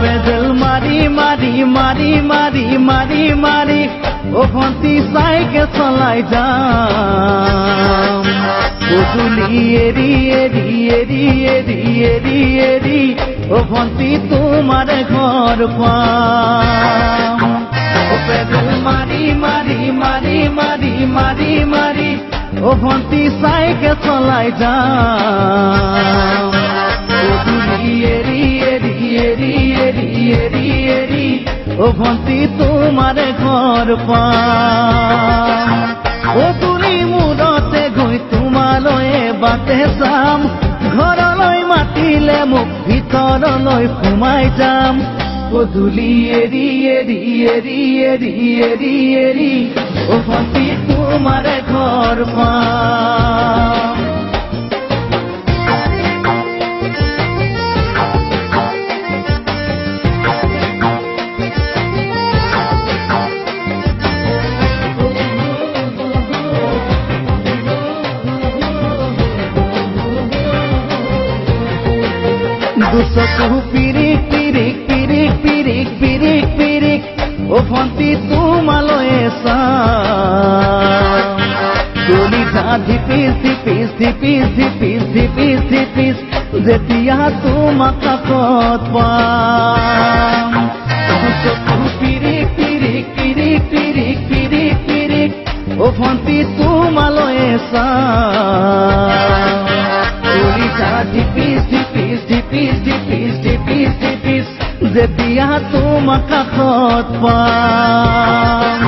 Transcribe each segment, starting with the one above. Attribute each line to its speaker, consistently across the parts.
Speaker 1: পেজেল মারি মারি মারি মারি মারি মারি ও ভন্তি সাইকে চলাই যাম গধুলি এরি এরি এরি এরি এরি এরি ও ভন্তি তোমার ঘর পাম ও পেজেল মারি মারি মারি মারি মারি মারি ও ভন্তি সাইকে চলাই যাম তোমাৰ ঘৰ পাম ও তুলি মূৰতে গৈ তোমালৈ বাটে যাম। ঘৰলৈ মাতিলে মোক ভিতৰলৈ সোমাই যাম। গধূলি এৰি এৰি এৰি এৰি এৰি এৰি ও ভন্তি তোমাৰ ঘৰ পাম দুচকু পিৰিক পিৰিক পিৰিক পিৰিক পিৰিক পিৰিক ও ভন্তি তোমালৈ যা ধিপিস ধিপিস ধিপিস ধিপিস ধিপিস ধিপিস যেতিয়া তোমাক কাষত পাম দুচকু পিৰিক পিৰিক পিৰিক পিৰিক পিৰিক পিৰিক ও ভন্তি তোমালৈ চাম ধিপিস ধিপিস যেতিয়া তোমাক কাষত পাম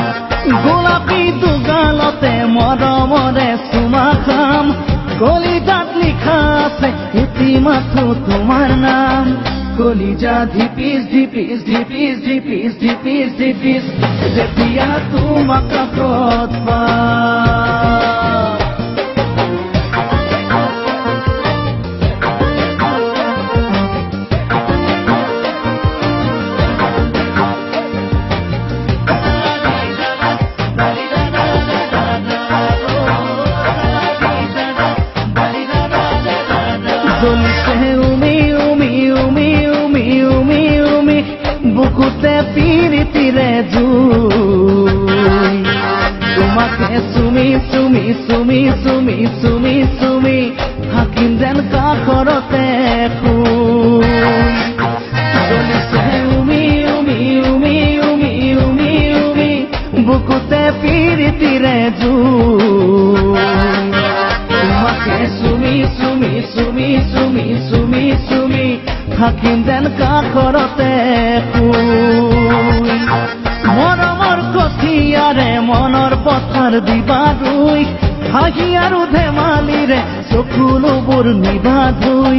Speaker 1: গোলাপী দুগালতে মৰমৰে চুমা খাম কলিজাত লিখা আছে ইতি মাথো তোমাৰ নাম। কলিজা ধিপিস ধিপিস ধিপিস ধিপিস ধিপিস ধিপিস যেতিয়া তোমাক কাষত পাম উমি উমি উমি উমি উমি উমি, বুকুতে পিৰিতিৰে জুই। তোমাকে চুমি চুমি সুমি সুমি চুমি চুমি হাকিম যেন কাষৰতে শুই থাকিম যেন কাষৰতে মৰমৰ কঠিয়াৰে মনৰ পথাৰ দিবা ধুই হাঁহি আৰু ধেমালিৰে চকুলোবোৰ নিবা ধুই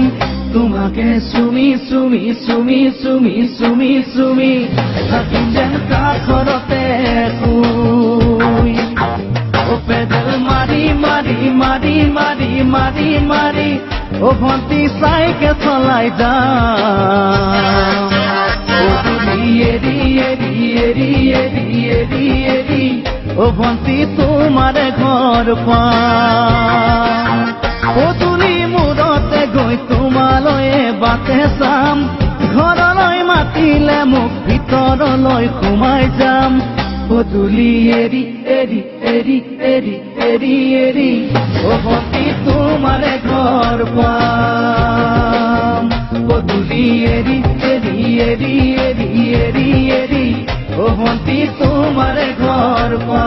Speaker 1: তোমাকে চুমি চুমি চুমি চুমি চুমি চুমি, থাকিম যেন কাষৰতে পেডেল মারি মারি মারি মারি মারি মারি ও ভন্তি সাইকে চলাই যাম ও ভন্তি তোমার ঘর ও তুলি মূৰতে গৈ তোমালৈ বাটে চাম ঘৰলৈ মাতিলে মোক ভিতৰলৈ সোমাই যাম পদুলি এৰি এৰি এৰি এৰি এৰি এৰি ও ভন্তি তোমার ঘর পা